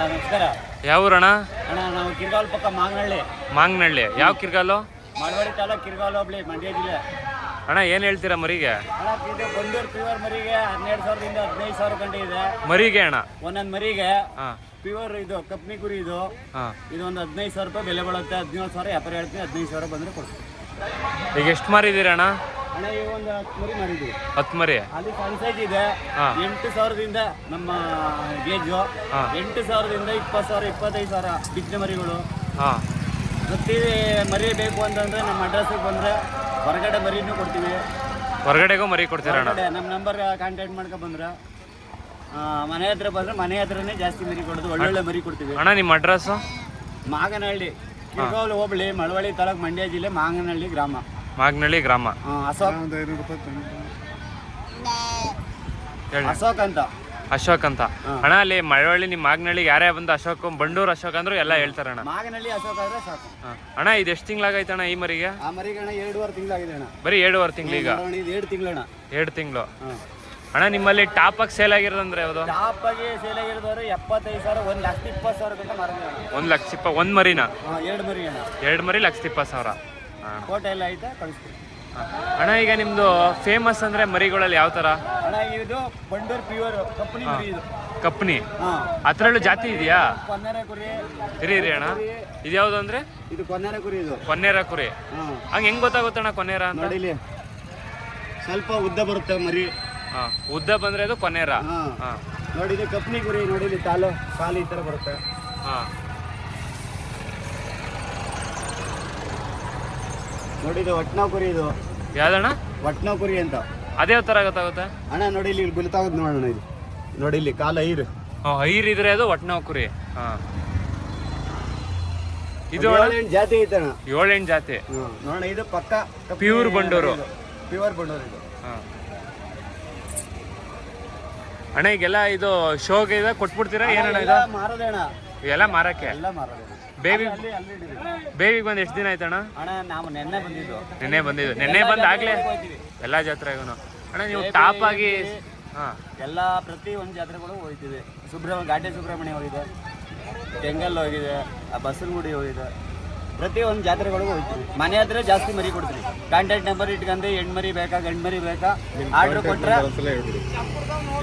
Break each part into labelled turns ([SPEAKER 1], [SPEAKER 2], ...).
[SPEAKER 1] ನಮಸ್ಕಾರ.
[SPEAKER 2] ಯಾವ ಊರಣ್ಣ?
[SPEAKER 1] ಅಣ್ಣ ನಾವು ಕಿರ್ಗಾಲ್ ಪಕ್ಕ ಮಾಂಗನಹಳ್ಳಿ
[SPEAKER 2] ಮಾಂಗನಹಳ್ಳಿ ಯಾವ ಕಿರ್ಗಾಲು?
[SPEAKER 1] ಮಳವಳ್ಳಿ ತಾಲೂಕು ಕಿರ್ಗಾಲ್ ಹೋಗ್ಲಿ ಮಂಡ್ಯ ಜಿಲ್ಲೆ.
[SPEAKER 2] ಅಣ್ಣ ಏನು ಹೇಳ್ತೀರಾ ಮರಿಗೆ?
[SPEAKER 1] ಅಣ್ಣ ಇದು ಬಂದೂರು ಪ್ಯೂರ್ ಮರಿಗೆ ಹನ್ನೆರಡು ಸಾವಿರದಿಂದ ಹದಿನೈದು ಸಾವಿರ ಗಂಟೆ ಇದೆ.
[SPEAKER 2] ಮರಿಗೆ ಅಣ್ಣ?
[SPEAKER 1] ಒಂದೊಂದು ಮರಿಗೆ
[SPEAKER 2] ಹಾಂ.
[SPEAKER 1] ಪ್ಯೂರ್ ಇದು ಕಪ್ನಿ ಕುರಿ ಇದು.
[SPEAKER 2] ಹಾಂ.
[SPEAKER 1] ಇದು ಒಂದು ಹದಿನೈದು ಸಾವಿರ ರೂಪಾಯಿ ಬೆಲೆ ಬೀಳುತ್ತೆ. ಹದಿನೇಳು ಸಾವಿರ ವ್ಯಾಪಾರ ಹೇಳ್ತೀನಿ ಹದಿನೈದು ಸಾವಿರ ಬಂದರೆ ಕೊಡ್ತೀನಿ.
[SPEAKER 2] ಈಗ ಎಷ್ಟು ಮಾರಿದ್ದೀರಿ ಅಣ್ಣ
[SPEAKER 1] ಈ ಒಂದು ಹತ್ತು ಮರಿ ಮಾಡಿದ್ದೀವಿ
[SPEAKER 2] ಹತ್ತು ಮರಿ?
[SPEAKER 1] ಅಲ್ಲಿ ಸೈಜ್ ಇದೆ. ಎಂಟು ಸಾವಿರದಿಂದ ನಮ್ಮ ಗೇಜು. ಎಂಟು ಸಾವಿರದಿಂದ ಇಪ್ಪತ್ತು ಸಾವಿರ ಇಪ್ಪತ್ತೈದು ಸಾವಿರ ಬಿದ್ದ ಮರಿಗಳು. ಪ್ರತಿ ಮರಿ ಬೇಕು ಅಂತಂದ್ರೆ ನಮ್ಮ ಅಡ್ರೆಸ್ಗೆ ಬಂದ್ರೆ ಹೊರಗಡೆ ಮರಿನೂ ಕೊಡ್ತೀವಿ.
[SPEAKER 2] ಹೊರಗಡೆಗೂ ಮರಿ ಕೊಡ್ತೀರ ಅಣ್ಣ?
[SPEAKER 1] ನಮ್ಮ ನಂಬರ್ ಕಾಂಟ್ಯಾಕ್ಟ್ ಮಾಡ್ಕೊ ಬಂದ್ರೆ ಮನೆ ಹತ್ರ ಬಂದ್ರೆ ಮನೆ ಹತ್ರನೇ ಜಾಸ್ತಿ ಮರಿ ಕೊಡೋದು ಒಳ್ಳೊಳ್ಳೆ ಮರಿ ಕೊಡ್ತೀವಿ.
[SPEAKER 2] ಅಣ್ಣ ನಿಮ್ಮ ಅಡ್ರೆಸ್
[SPEAKER 1] ಮಾಗನಹಳ್ಳಿ ಹೋಬಳಿ ಮಳವಳ್ಳಿ ತಾಲೂಕು ಮಂಡ್ಯ ಜಿಲ್ಲೆ ಮಾಗನಹಳ್ಳಿ ಗ್ರಾಮ.
[SPEAKER 2] ಮಾಗನಹಳ್ಳಿ ಗ್ರಾಮ.
[SPEAKER 1] ಅಶೋಕ್.
[SPEAKER 2] ಹೇಳಿ.
[SPEAKER 1] ಅಶೋಕ್ ಅಂತ.
[SPEAKER 2] ಅಶೋಕ್ ಅಂತ. ಅಣ್ಣ ಅಲ್ಲಿ ಮಳವಳ್ಳಿ ನಿಮ್ಮ ಮಾಗ್ನಳ್ಳಿಗೆ ಯಾರೇ ಬಂದು ಅಶೋಕ್ ಬಂಡೂರ್ ಅಶೋಕ್ ಅಂದ್ರು ಎಲ್ಲ ಹೇಳ್ತಾರೆ ಅಣ್ಣ.
[SPEAKER 1] ಮಾಗನಹಳ್ಳಿ ಎಷ್ಟ್ ಆದ್ರೆ ಸಾಕು.
[SPEAKER 2] ಹಾಂ. ಅಣ್ಣ ಇದು ಎಷ್ಟು ತಿಂಗಳಾಗೈತೆ ಅಣ್ಣ ಈ ಮರಿಗೆ?
[SPEAKER 1] ಆ ಎರಡೂವರೆ ತಿಂಗಳಾಗಿದೆ ಅಣ್ಣ.
[SPEAKER 2] ಬರೀ ಎರಡೂವರೆ ತಿಂಗಳು ಈಗ?
[SPEAKER 1] ನೋಡೋಣ, ಇದು ಎರಡು
[SPEAKER 2] ತಿಂಗಳು ಅಣ್ಣ. ನಿಮ್ಮಲ್ಲಿ ಟಾಪ್ ಆಗಿ ಸೇಲ್ ಆಗಿರೋದಂದ್ರೆ ಯಾವುದು?
[SPEAKER 1] ಟಾಪ್ ಆಗಿ ಸೇಲ್ ಆಗಿರೋದವ್ರು ಎಪ್ಪತ್ತೈದು ಸಾವಿರ ಒಂದು ಲಕ್ಷ ಇಪ್ಪತ್ತು ಸಾವಿರ ಒಂದ್ ಮಾರಿದ್ವಿ ಅಣ್ಣ.
[SPEAKER 2] ಒಂದು ಲಕ್ಷ ಇಪ್ಪ ಒಂದು ಮರಿನ?
[SPEAKER 1] ಹಾಂ ಎರಡು ಮರಿ ಅಣ್ಣ.
[SPEAKER 2] ಎರಡು ಮರಿ ಲಕ್ಷ ಇಪ್ಪತ್ತು ಸಾವಿರ.
[SPEAKER 1] ಕೋಟೆ ಎಲ್ಲ ಐತೆ ಕಳಿಸ್ತೀವಿ
[SPEAKER 2] ಅಣ್ಣ ಈಗ ನಿಮ್ಮದು ಫೇಮಸ್ ಅಂದ್ರೆ ಮರಿಗಳಲ್ಲಿ ಯಾವ ತರ?
[SPEAKER 1] ಅಣ್ಣ ಇದು ಬಂಡೂರ್ ಪ್ಯೂರ್ ಕಂಪನಿ ಮರಿ ಇದು.
[SPEAKER 2] ಕಪ್ನಿ?
[SPEAKER 1] ಹಾಂ.
[SPEAKER 2] ಅದರಲ್ಲೂ ಜಾತಿ ಇದೆಯಾ?
[SPEAKER 1] ಕೊನ್ನೆರೆ ಕುರಿ.
[SPEAKER 2] ಇರಿ ಇರಿ ಅಣ್ಣ. ಇದು ಯಾವುದು ಅಂದರೆ?
[SPEAKER 1] ಇದು ಕೊನ್ನೆರೆ ಕುರಿ ಇದು.
[SPEAKER 2] ಕೊನ್ನೇರ ಕುರಿ.
[SPEAKER 1] ಹಾಂ.
[SPEAKER 2] ಹಂಗೆ ಹೆಂಗೆ ಗೊತ್ತಾಗುತ್ತಣ್ಣ ಕೊನ್ನೇರ ಅಂತ?
[SPEAKER 1] ನೋಡಿಲಿ ಸ್ವಲ್ಪ ಉದ್ದ ಬರುತ್ತೆ ಮರಿ.
[SPEAKER 2] ಹಾಂ. ಉದ್ದ ಬಂದ್ರೆ ಅದು ಕೊನ್ನೇರ.
[SPEAKER 1] ಹಾಂ. ಕಪ್ನಿ ಕುರಿ ನೋಡಿಲಿ ಕಾಲು ಕಾಲು ಈ ಥರ ಬರುತ್ತೆ.
[SPEAKER 2] ಹಾಂ.
[SPEAKER 1] ನೋಡಿ ಇದು ಒಟ್ನಾವ್ ಕುರಿ ಇದು.
[SPEAKER 2] ಯಾವ್ದಣ್ಣ?
[SPEAKER 1] ಒಟ್ನಾವ್ ಕುರಿ ಅಂತ.
[SPEAKER 2] ಅದೇ ಥರ ಗೊತ್ತಾಗುತ್ತೆ?
[SPEAKER 1] ಅಣ್ಣ ನೋಡಿ ಇಲ್ಲಿ ಇಲ್ಲಿ ಬೀಳ್ತಾಗೋದು ನೋಡೋಣ ಇದು. ನೋಡಿ ಇಲ್ಲಿ ಕಾಲು ಐರು.
[SPEAKER 2] ಹಾಂ ಐರ್ ಇದ್ರೆ ಅದು ಒಟ್ನಾವ್ ಕುರಿ ಹಾಂ. ಇದು
[SPEAKER 1] ಏಳೆಂಟು ಜಾತಿ ಐತೆ ಅಣ್ಣ.
[SPEAKER 2] ಏಳೆಂಟು ಜಾತಿ.
[SPEAKER 1] ನೋಡೋಣ ಇದು ಪಕ್ಕ
[SPEAKER 2] ಪ್ಯೂರ್ ಬಂಡೂರು.
[SPEAKER 1] ಪ್ಯೂರ್ ಬಂಡೂರು ಇದು.
[SPEAKER 2] ಹಾಂ. ಅಣ್ಣ ಈಗೆಲ್ಲ ಇದು ಶೋಗೆ ಇದೆ ಕೊಟ್ಬಿಡ್ತೀರಾ? ಏನಣ್ಣ ಇದು?
[SPEAKER 1] ಎಲ್ಲ ಮಾರೋದೇ ಅಣ್ಣ.
[SPEAKER 2] ಇವೆಲ್ಲ ಮಾರಕ್ಕೆ?
[SPEAKER 1] ಎಲ್ಲ ಮಾರೋದೇ.
[SPEAKER 2] ಬೇಬಿ ಬೇಬಿಗೆ ಬಂದು ಎಷ್ಟು ದಿನ ಆಯ್ತಣ್ಣ?
[SPEAKER 1] ಅಣ್ಣ ನಾವು ನೆನ್ನೆ ಬಂದಿದ್ದು.
[SPEAKER 2] ನಿನ್ನೆ ಬಂದಿದ್ದು. ನಿನ್ನೆ ಬಂದು ಆಗ್ಲೇ. ಎಲ್ಲ ಜಾತ್ರೆಗೂ ಅಣ್ಣ ನೀವು ಟಾಪ್ ಆಗಿ ಹಾಂ.
[SPEAKER 1] ಎಲ್ಲ ಪ್ರತಿ ಒಂದು ಜಾತ್ರೆಗಳು ಹೋಗ್ತೀವಿ ಸುಬ್ರಹ್ಮಣ್ಯ ಘಾಟಿ ಸುಬ್ರಹ್ಮಣ್ಯ ಹೋಗಿದೆ. ತೆಂಗಲ್ ಹೋಗಿದೆ. ಆ ಬಸವನಗುಡಿ ಹೋಗಿದೆ. ಪ್ರತಿ ಒಂದು ಜಾತ್ರೆಗಳಿಗೂ ಹೋಗ್ತೀವಿ ಮನೆ ಹತ್ರ ಜಾಸ್ತಿ ಮರಿ ಕೊಡ್ತೀವಿ ಕಾಂಟ್ಯಾಕ್ಟ್ ನಂಬರ್ ಇಟ್ಕೊಂಡು ಹೆಣ್ಣು ಮರಿ ಬೇಕಾ ಗಂಡು ಮರಿ ಬೇಕಾ? ಆರ್ಡ್ರ್ ಕೊಟ್ಟರೆ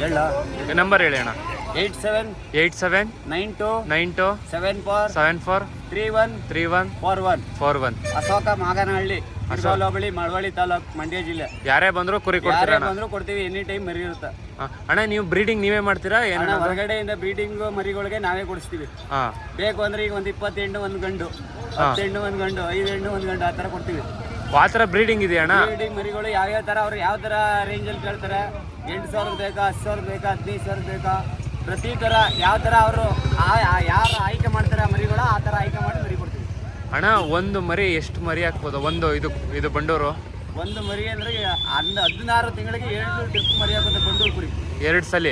[SPEAKER 1] ಹೇಳ.
[SPEAKER 2] ನಂಬರ್ ಹೇಳಿ ಅಣ್ಣ.
[SPEAKER 1] Eight seven
[SPEAKER 2] eight seven
[SPEAKER 1] nine two
[SPEAKER 2] nine two
[SPEAKER 1] seven four
[SPEAKER 2] seven four
[SPEAKER 1] three one
[SPEAKER 2] three one
[SPEAKER 1] four one
[SPEAKER 2] four one
[SPEAKER 1] Ashoka Maganahalli ಹೋಬಳಿ ಮಳವಳ್ಳಿ ತಾಲೂಕ್ ಮಂಡ್ಯ ಜಿಲ್ಲೆ.
[SPEAKER 2] ಯಾರೇ ಬಂದ್ರು ಕುರಿ ಕೊಡ್ತೀರಾ
[SPEAKER 1] ಯಾರೇ ಬಂದ್ರು ಕೊಡ್ತೀವಿ ಎನಿ ಟೈಮ್ ಮರಿ ಇರುತ್ತೆ.
[SPEAKER 2] ಹಾಂ. ಅಣ್ಣ ನೀವು ಬ್ರೀಡಿಂಗ್ ನೀವೇ ಮಾಡ್ತೀರಾ ಏನು
[SPEAKER 1] ಹೊರಗಡೆಯಿಂದ ಬ್ರೀಡಿಂಗ್ ಮರಿಗಳಿಗೆ ನಾವೇ ಕೊಡಿಸ್ತೀವಿ.
[SPEAKER 2] ಹಾಂ
[SPEAKER 1] ಬೇಕು ಅಂದ್ರೆ ಈಗ ಒಂದು ಇಪ್ಪತ್ತೆಂಟು ಒಂದು ಗಂಡು. ಹೆಣ್ಣು ಒಂದು ಗಂಡು ಐದು ಹೆಣ್ಣು ಒಂದು ಗಂಡು ಆ ಥರ ಕೊಡ್ತೀವಿ.
[SPEAKER 2] ಆ ಥರ ಬ್ರೀಡಿಂಗ್ ಇದೆ ಅಣ್ಣ?
[SPEAKER 1] ಬ್ರೀಡಿಂಗ್ ಮರಿಗಳು ಯಾವ ಥರ ಅವ್ರು ಯಾವ ಥರ ರೇಂಜಲ್ಲಿ ಕೇಳ್ತಾರೆ? ಎಂಟು ಸಾವಿರ ಬೇಕಾ ಹತ್ತು ಸಾವಿರ ಬೇಕಾ ಹದಿನೈದು ಸಾವಿರ ಬೇಕಾ? ಪ್ರತಿ ಥರ ಯಾವ ಥರ ಅವರು ಯಾರು ಆಯ್ಕೆ ಮಾಡ್ತಾರೆ ಆ ಮರಿಗಳು ಆ ಥರ ಆಯ್ಕೆ ಮಾಡಿ ಮರಿ ಕೊಡ್ತೀವಿ.
[SPEAKER 2] ಅಣ್ಣ ಒಂದು ಮರಿ ಎಷ್ಟು ಮರಿ ಹಾಕ್ಬೋದು? ಒಂದು ಇದು ಇದು ಬಂಡೂರು?
[SPEAKER 1] ಒಂದು ಮರಿ ಅಂದ್ರೆ ಅಂದ ಹದಿನಾರು ತಿಂಗಳಿಗೆ ಎರಡು ಟ್ರಿಪ್ ಮರಿ ಹಾಕೋದು ಬಂಡೂರು ಕುಡಿ
[SPEAKER 2] ಎರಡು ಸಲ?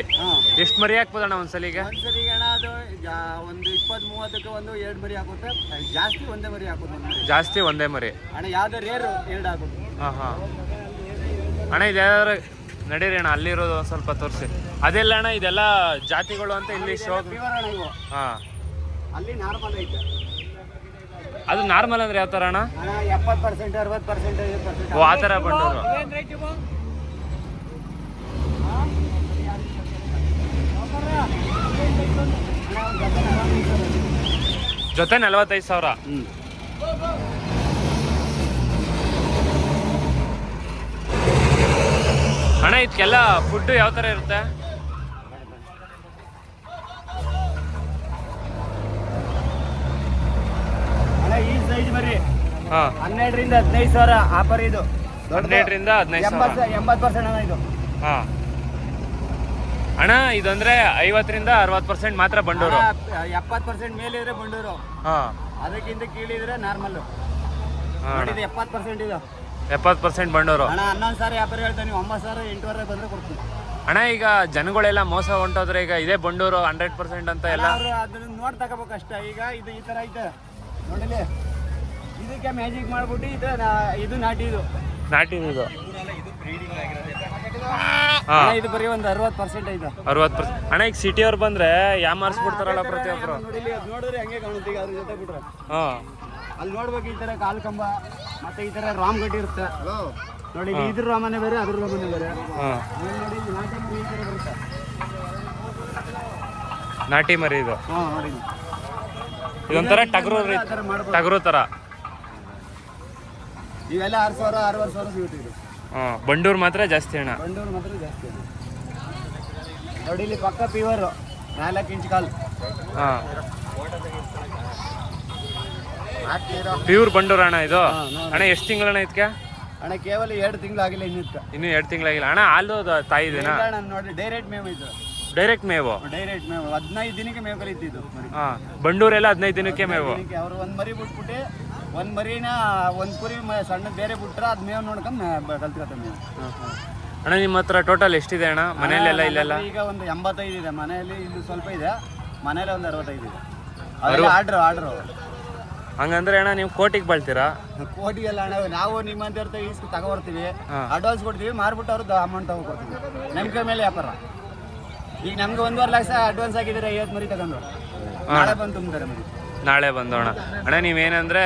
[SPEAKER 2] ಎಷ್ಟು ಮರಿ ಹಾಕ್ಬೋದು ಅಣ್ಣ ಒಂದು ಸಲಿಗೆ
[SPEAKER 1] ಒಂದ್ಸರಿಗೆ ಅಣ್ಣ ಅದು ಜಾ- ಒಂದು ಇಪ್ಪತ್ತ್ ಮೂವತ್ತಕ್ಕೆ ಒಂದು ಎರಡು ಮರಿ ಹಾಕುತ್ತೆ. ಜಾಸ್ತಿ ಒಂದೇ ಮರಿ ಹಾಕೋದು ಒಂದು ಮರಿ.
[SPEAKER 2] ಜಾಸ್ತಿ ಒಂದೇ ಮರಿ.
[SPEAKER 1] ಅಣ್ಣ ಯಾವ್ದು ರೇರ್ ಎರಡು ಹಾಕೋದು
[SPEAKER 2] ಹಾಂ ಹಾಂ. ಅಣ್ಣ ಇದು ಯಾವ್ದಾರು ನಡೀರಿ ಅಣ್ಣ ಅಲ್ಲಿರೋದು ಒಂದ್ ಸ್ವಲ್ಪ ತೋರಿಸಿ. ಅದೆಲ್ಲ ಅಣ್ಣ ಇದೆಲ್ಲ ಜಾತಿಗಳು ಅಂತ ಇಲ್ಲಿ ಶೋ
[SPEAKER 1] ಪ್ಯೂರ್ ಅಣ್ಣ ಇವು.
[SPEAKER 2] ಹಾಂ.
[SPEAKER 1] ಅಲ್ಲಿ ನಾರ್ಮಲ್ ಐತೆ.
[SPEAKER 2] ಅದು ನಾರ್ಮಲ್ ಅಂದ್ರೆ ಯಾವ ಥರ ಅಣ್ಣ?
[SPEAKER 1] ಅಣ್ಣ ಎಪ್ಪತ್ತು ಪರ್ಸೆಂಟ್ ಅರವತ್ತು ಪರ್ಸೆಂಟ್ ಐವತ್ತು ಪರ್ಸೆಂಟ್
[SPEAKER 2] ಓ ಆ ಥರ ಬಂಡೂರು ಜೊತೆ ನಲವತ್ತೈದು ಸಾವಿರ. ಅಣ್ಣ ಇದಕ್ಕೆಲ್ಲ ಫುಡ್ ಯಾವ ಥರ ಇರುತ್ತೆ?
[SPEAKER 1] ಅಣ್ಣ ಈ ಸೈಜ್ ಮರಿ
[SPEAKER 2] ಹಾಂ.
[SPEAKER 1] ಹನ್ನೆರಡರಿಂದ ಹದಿನೈದು ಸಾವಿರ ಆಫರ್ ಇದು.
[SPEAKER 2] ಹನ್ನೆರಡರಿಂದ ಹದಿನೈದು
[SPEAKER 1] ಎಂಬತ್ತು ಪರ್ಸೆಂಟ್ ಅಣ್ಣ ಇದು.
[SPEAKER 2] ಹಾಂ. ಅಣ್ಣ ಇದಂದ್ರೆ ಐವತ್ತರಿಂದ ಅರವತ್ತು ಪರ್ಸೆಂಟ್ ಮಾತ್ರ ಬಂಡೂರು.
[SPEAKER 1] ಎಪ್ಪತ್ತು ಪರ್ಸೆಂಟ್ ಮೇಲಿದ್ರೆ ಬಂಡೂರು.
[SPEAKER 2] ಹಾಂ.
[SPEAKER 1] ಅದಕ್ಕಿಂತ ಕೀಳಿದ್ರೆ
[SPEAKER 2] ನಾರ್ಮಲ್
[SPEAKER 1] ಎಪ್ಪತ್ ಎಪ್ಪತ್ತು ಪರ್ಸೆಂಟ್ ಇದು.
[SPEAKER 2] ಎಪ್ಪತ್ತು ಪರ್ಸೆಂಟ್ ಬಂಡೂರು.
[SPEAKER 1] ಅಣ್ಣ ಹನ್ನೊಂದು ಸಾವಿರ ವ್ಯಾಪಾರ ಹೇಳ್ತಾನೆ ನೀವು ಒಂಬತ್ತು ಸಾವಿರ ಎಂಟುವರೆ ಬಂದ್ರೆ ಕೊಡ್ತೀನಿ.
[SPEAKER 2] ಅಣ್ಣ ಈಗ ಜನಗಳೆಲ್ಲ ಮೋಸ ಹೊಂಟೋದ್ರೆ ಈಗ ಇದೇ ಬಂಡೂರು ಹಂಡ್ರೆಡ್ ಪರ್ಸೆಂಟ್ ಅಂತ ಎಲ್ಲ?
[SPEAKER 1] ಅವರು ಅದನ್ನ ನೋಡಿ ತಗೋಬೇಕು ಅಷ್ಟೇ ಈಗ ಇದು ಈ ಥರ ಐತೆ. ನೋಡಿಲಿ ಇದಕ್ಕೆ ಮ್ಯಾಜಿಕ್ ಮಾಡ್ಬಿಟ್ಟು ಇದು ನಾ- ಇದು ನಾಟಿ ಇದು
[SPEAKER 2] ನಾಟಿ ಇದು
[SPEAKER 1] ಇದು ಬ್ರೀಡಿಂಗ್ ಆಗಿರೋದು
[SPEAKER 2] ಹಾ
[SPEAKER 1] ಅಣ್ಣ, ಇದು ಬರೀ ಒಂದು ಅರವತ್ತು ಪರ್ಸೆಂಟ್ ಐತೆ.
[SPEAKER 2] ಅರವತ್ತು ಪರ್ಸೆಂಟ್ ಅಣ್ಣ ಈಗ ಸಿಟಿ ಅವ್ರು ಬಂದ್ರೆ ಯಾಮಾರಿಸ್ಬಿಡ್ತಾರಲ್ಲ ಪ್ರತಿಯೊಬ್ರು?
[SPEAKER 1] ನೋಡಿ ಇಲ್ಲಿ ಅದ್ ನೋಡಿದ್ರೆ ಹಂಗೆ ಕಾಣುತ್ತೆ ಈಗ ಅದ್ರ ಜೊತೆ ಬಿಟ್ರೆ.
[SPEAKER 2] ಹಾ.
[SPEAKER 1] ಅಲ್ಲಿ ನೋಡ್ಬೇಕು ಈ ತರ ಕಾಲು ಕಂಬ ಮತ್ತೆ ಈ ತರ ರಾಮ್ ಗಟ್ಟಿ ಇರುತ್ತೆ ನೋಡಿ ಇದ್ರ ರಾಮನೆ ಬೇರೆ ಅದ್ರ ರಾಮನೆ ಬೇರೆ.
[SPEAKER 2] ಹಾ.
[SPEAKER 1] ನೋಡಿ ನಾಟಿ ಮರಿ
[SPEAKER 2] ಇದು.
[SPEAKER 1] ಹಾ ನೋಡಿ.
[SPEAKER 2] ಇದೊಂಥರ ಟಗರು
[SPEAKER 1] ಥರ
[SPEAKER 2] ಟಗರು ಥರ
[SPEAKER 1] ಇವೆಲ್ಲ ಆರು ಸಾವಿರ ಆರೂವರೆ ಸಾವಿರ ಸಿಗುತ್ತೆ ಇದು.
[SPEAKER 2] ಹಾ ಬಂಡೂರು ಮಾತ್ರ ಜಾಸ್ತಿ ಅಣ್ಣ.
[SPEAKER 1] ಬಂಡೂರು ಮಾತ್ರ ಜಾಸ್ತಿ ಇದೆ. ನೋಡಿ ಇಲ್ಲಿ ಪಕ್ಕ ಪ್ಯೂರ್ ನಾಲ್ಕು ಇಂಚ್ ಕಾಲ್.
[SPEAKER 2] ಹಾಂ. ಪ್ಯೂರ್ ಬಂಡೂರು ಅಣ್ಣ ಇದು. ಅಣ್ಣ ಎಷ್ಟು ತಿಂಗಳಣ್ಣ ಇದಕ್ಕೆ?
[SPEAKER 1] ಅಣ್ಣ ಕೇವಲ ಎರಡು ತಿಂಗಳು ಆಗಿಲ್ಲ ಇನ್ನೂ
[SPEAKER 2] ಇನ್ನು ಎರಡು ತಿಂಗಳಾಗಿಲ್ಲ. ಅಣ್ಣ ಹಾಲು ತಾಯಿ
[SPEAKER 1] ನೋಡಿ ಡೈರೆಕ್ಟ್ ಮೇಮ್ ಇದು.
[SPEAKER 2] ಡೈರೆಕ್ಟ್ ಮೇವು?
[SPEAKER 1] ಡೈರೆಕ್ಟ್ ಮೇವು. ಹದಿನೈದು ದಿನಕ್ಕೆ ಮೇವು ಕಲಿತಿದ್ದು ಮರಿ.
[SPEAKER 2] ಹಾ ಬಂಡೂರೆಲ್ಲ ಹದಿನೈದು ದಿನಕ್ಕೆ ಮೇವು?
[SPEAKER 1] ದಿನಕ್ಕೆ. ಅವ್ರು ಒಂದು ಮರಿ ಬಿಟ್ಬಿಟ್ಟು ಒಂದು ಮರಿನ ಒಂದು ಕುರಿ ಮ- ಸಣ್ಣ ಬೇರೆ ಬಿಟ್ರೆ ಅದು ಮೇವು ನೋಡ್ಕೊಂಡು ಕಲ್ತ್ಕೊತ ಮೇವು.
[SPEAKER 2] ಅಣ್ಣ ನಿಮ್ಮ ಹತ್ರ ಟೋಟಲ್ ಎಷ್ಟಿದೆ ಅಣ್ಣ? ಮನೆಯಲ್ಲೆಲ್ಲ ಇಲ್ಲೆಲ್ಲ?
[SPEAKER 1] ಈಗ ಒಂದು ಎಂಬತ್ತೈದು ಇದೆ. ಮನೆಯಲ್ಲಿ ಇಲ್ಲಿ ಸ್ವಲ್ಪ ಇದೆ. ಮನೆಯಲ್ಲಿ ಒಂದು ಅರವತ್ತೈದು ಇದೆ. ಅವೆಲ್ಲ ಆರ್ಡ್ರು ಆರ್ಡ್ರು
[SPEAKER 2] ಹಂಗಂದ್ರೆ ಅಣ್ಣ ನೀವು ಕೋಟಿಗೆ ಬಳ್ತೀರಾ?
[SPEAKER 1] ಕೋಟಿ ಅಣ್ಣ ಹಣ ನಾವು ನಿಮ್ಮಂತ ಇರ್ತೀವಿ ಈಸ್ಕು ತಗೊಬರ್ತೀವಿ. ಅಡ್ವಾನ್ಸ್ ಕೊಡ್ತೀವಿ ಮಾರ್ಬಿಟ್ಟು ಅವ್ರದ್ದು ಅಮೌಂಟ್ ತಗೊಡ್ತೀವಿ ನಂಬಿಕೆ ಮೇಲೆ ವ್ಯಾಪಾರ. ಈಗ ನಮ್ಗೆ ಒಂದೂವರೆ ಲಕ್ಷ ಅಡ್ವಾನ್ಸ್ ಆಗಿದ್ರೆ ಐವತ್ತು ಮರಿ ತಗೊಂಡು ನಾಳೆ ಬಂದು ತುಂಬ್ತಾರೆ ಮರಿ.
[SPEAKER 2] ನಾಳೆ ಬಂದೋಣ ಅಣ್ಣ ನೀವೇನಂದ್ರೆ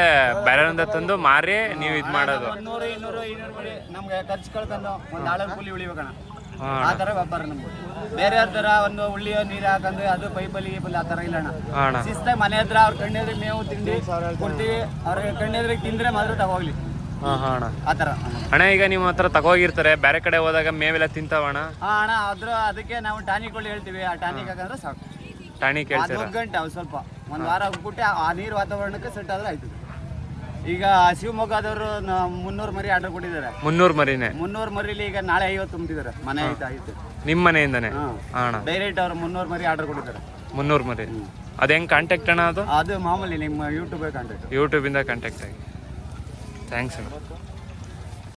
[SPEAKER 2] ಬೇರೆಯಿಂದ ತಂದು ಮಾರಿ ನೀವು ಇದು ಮಾಡೋದು.
[SPEAKER 1] ಒಂದೂರು ಇನ್ನೂರು ಇನ್ನೂರು ಮರಿ ನಮ್ಗೆ ಖರ್ಚು ಕಳ್ಕೊಂಡು ಒಂದು ಆಳ ಕೂಲಿ ಉಳಿಬೇಕಣ್ಣ.
[SPEAKER 2] ಹಾ.
[SPEAKER 1] ಆ ಥರ ವ್ಯಾಪಾರ ನಮ್ಗೆ. ಬೇರೆ ಥರ ಒಂದು ಉಳ್ಳಿಯೋ ನೀರು ಹಾಕಂದ್ರೆ ಅದು ಪೈಪಲ್ಲಿ ಗೀಪಲ್ಲಿ ಆ ಥರ ಇಲ್ಲ ಅಣ್ಣ.
[SPEAKER 2] ಹಾ ಅಣ್ಣ.
[SPEAKER 1] ಶಿಸ್ತಾಗಿ ಮನೆ ಹತ್ರ ಅವ್ರ ಕಣ್ಣೆದ್ರಿಗೆ ಮೇವು ತಿಂಡಿ ಕೊಡ್ತೀವಿ. ಅವ್ರ ಕಣ್ಣೆದ್ರಿಗೆ ತಿಂದ್ರೆ ಮಾತ್ರ ತಗೋಗ್ಲಿ.
[SPEAKER 2] ಹಾಂ ಹಾಂ ಅಣ್ಣ.
[SPEAKER 1] ಆ ಥರ.
[SPEAKER 2] ಅಣ್ಣ ಈಗ ನಿಮ್ಮ ಹತ್ರ ತಗೋಗಿರ್ತಾರೆ. ಬೇರೆ ಕಡೆ ಹೋದಾಗ ಮೇವೆಲ್ಲ ತಿಂತಾವಣ
[SPEAKER 1] ಹಾ ಅಣ್ಣ ಅದ್ರ ಅದಕ್ಕೆ ನಾವು ಟಾನಿಕ್ಗಳು ಹೇಳ್ತೀವಿ. ಆ ಟಾನಿಕ್ ಹಾಕಂದ್ರೆ ಸಾಕು.
[SPEAKER 2] ಟಾಣಿ
[SPEAKER 1] ಅದು ಒಂದು ಗಂಟೆ ಅವು ಸ್ವಲ್ಪ. ಒಂದು ವಾರ ಹೋಗ್ಬಿಟ್ಟು ಆ ನೀರು ವಾತಾವರಣಕ್ಕೆ ಸೆಟ್ ಆದ್ರೆ ಆಯ್ತು. ಈಗ ಶಿವಮೊಗ್ಗದವರು ಮುನ್ನೂರು ಮರಿ ಆರ್ಡರ್ ಕೊಟ್ಟಿದ್ದಾರೆ.
[SPEAKER 2] ಮುನ್ನೂರು ಮರಿನೇ?
[SPEAKER 1] ಮುನ್ನೂರು ಮರಿಲಿ ಈಗ ನಾಳೆ ಐವತ್ತು ತುಂಬಿದ್ದಾರೆ ಮನೆ ಆಯ್ತು ಆಯ್ತು
[SPEAKER 2] ನಿಮ್ಮ ಮನೆಯಿಂದನೇ?
[SPEAKER 1] ಹಾಂ.
[SPEAKER 2] ಹಾಂ ಅಣ್ಣ.
[SPEAKER 1] ಡೈರೆಕ್ಟ್ ಅವ್ರು ಮುನ್ನೂರು ಮರಿ ಆರ್ಡರ್ ಕೊಟ್ಟಿದ್ದಾರೆ.
[SPEAKER 2] ಮುನ್ನೂರು ಮರಿ. ಅದು ಹೆಂಗ್ ಕಾಂಟ್ಯಾಕ್ಟ್ ಅಣ್ಣ ಅದು?
[SPEAKER 1] ಅದು ಮಾಮೂಲಿ ನಿಮ್ಮ ಯೂಟ್ಯೂಬೇ ಕಾಂಟ್ಯಾಕ್ಟ್
[SPEAKER 2] ಯೂಟ್ಯೂಬಿಂದ ಕಾಂಟ್ಯಾಕ್ಟ್ ಆಗಿ. ಥ್ಯಾಂಕ್ಸ್ ಅಣ್ಣ